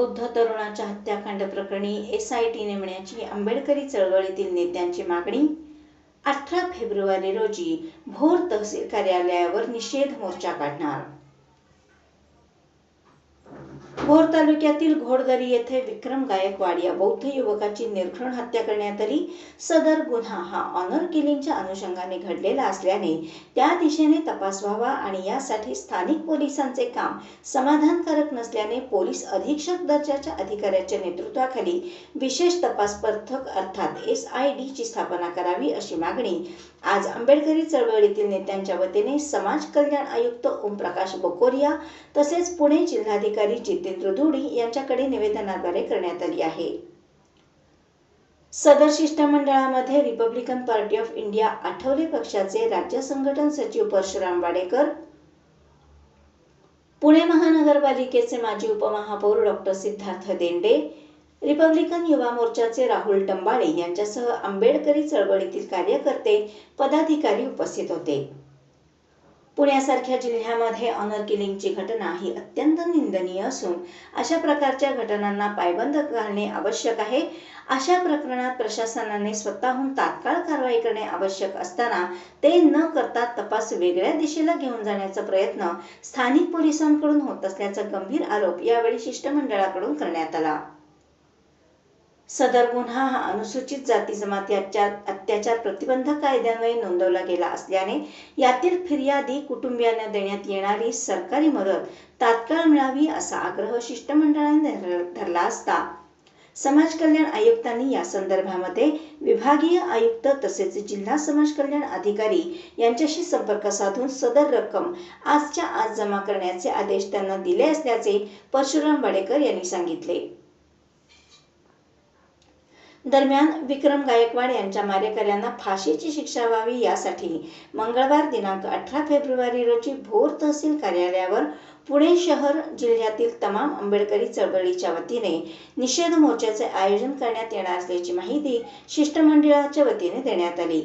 बौद्ध तरुणाच्या हत्याकांड प्रकरणी एस आय टी नेमण्याची आंबेडकरी चळवळीतील नेत्यांची मागणी अठरा फेब्रुवारी रोजी भोर तहसील कार्यालयावर निषेध मोर्चा काढणार. भोर तालुक्यातील घोडदरी येथे विक्रम गायकवाड या बौद्ध युवकाची निर्घृण हत्या करण्यात आली. सदर गुन्हा हा ऑनर किलिंगच्या अनुषंगाने घडलेला असल्याने त्या दिशेने तपास व्हावा आणि यासाठी स्थानिक पोलिसांचे काम समाधानकारक नसल्याने पोलीस अधीक्षक दर्जाच्या अधिकाऱ्याच्या नेतृत्वाखाली विशेष तपास पथक अर्थात एस आय डीची स्थापना करावी अशी मागणी आज आंबेडकरी चळवळीतील नेत्यांच्या वतीने समाज कल्याण आयुक्त ओमप्रकाश बकोरिया तसेच पुणे जिल्हाधिकारी जितेंद्र धुडी यांच्याकडे निवेदनाद्वारे करण्यात आली आहे. सदर शिष्टमंडळामध्ये Republican Party of India Athawale पक्षाचे राज्य संघटन सचिव परशुराम वाडेकर पुणे महानगरपालिकेचे माजी उपमहापौर डॉक्टर सिद्धार्थ देंडे रिपब्लिकन युवा मोर्चाचे राहुल टंबाळे यांच्यासह आंबेडकरी चळवळीतील कार्यकर्ते पदाधिकारी उपस्थित होते. पुण्यासारख्या जिल्ह्यामध्ये ऑनर किलिंगची घटना ही अत्यंत निंदनीय असून अशा प्रकारच्या घटनांना पायबंद घालणे आवश्यक आहे. अशा प्रकरणात प्रशासनाने स्वतःहून तात्काळ कारवाई करणे आवश्यक असताना ते न करता तपास वेगळ्या दिशेला घेऊन जाण्याचा प्रयत्न स्थानिक पोलिसांकडून होत असल्याचा गंभीर आरोप यावेळी शिष्टमंडळाकडून करण्यात आला. सदर गुन्हा हा अनुसूचित जाती जमाती अत्याचार प्रतिबंध कायद्यान्वये नोंदवला गेला असल्याने यातील फिर्यादी कुटुंबियांना देण्यात येणारी सरकारी मदत तात्काळ मिळावी असा आग्रह शिष्टमंडळाने धरला असता. समाज कल्याण आयुक्तांनी या संदर्भामध्ये विभागीय आयुक्त तसेच जिल्हा समाज कल्याण अधिकारी यांच्याशी संपर्क साधून सदर रक्कम आजच्या आज जमा करण्याचे आदेश त्यांना दिले असल्याचे परशुराम वाडेकर यांनी सांगितले. दरम्यान विक्रम गायकवाड यांच्या मारेकऱ्यांना फाशीची शिक्षा व्हावी यासाठी मंगळवार दिनांक अठरा फेब्रुवारी रोजी भोर तहसील कार्यालयावर पुणे शहर जिल्ह्यातील तमाम आंबेडकरी चळवळीच्या वतीने निषेध मोर्चाचे आयोजन करण्यात येणार असल्याची माहिती शिष्टमंडळाच्या वतीने देण्यात आली.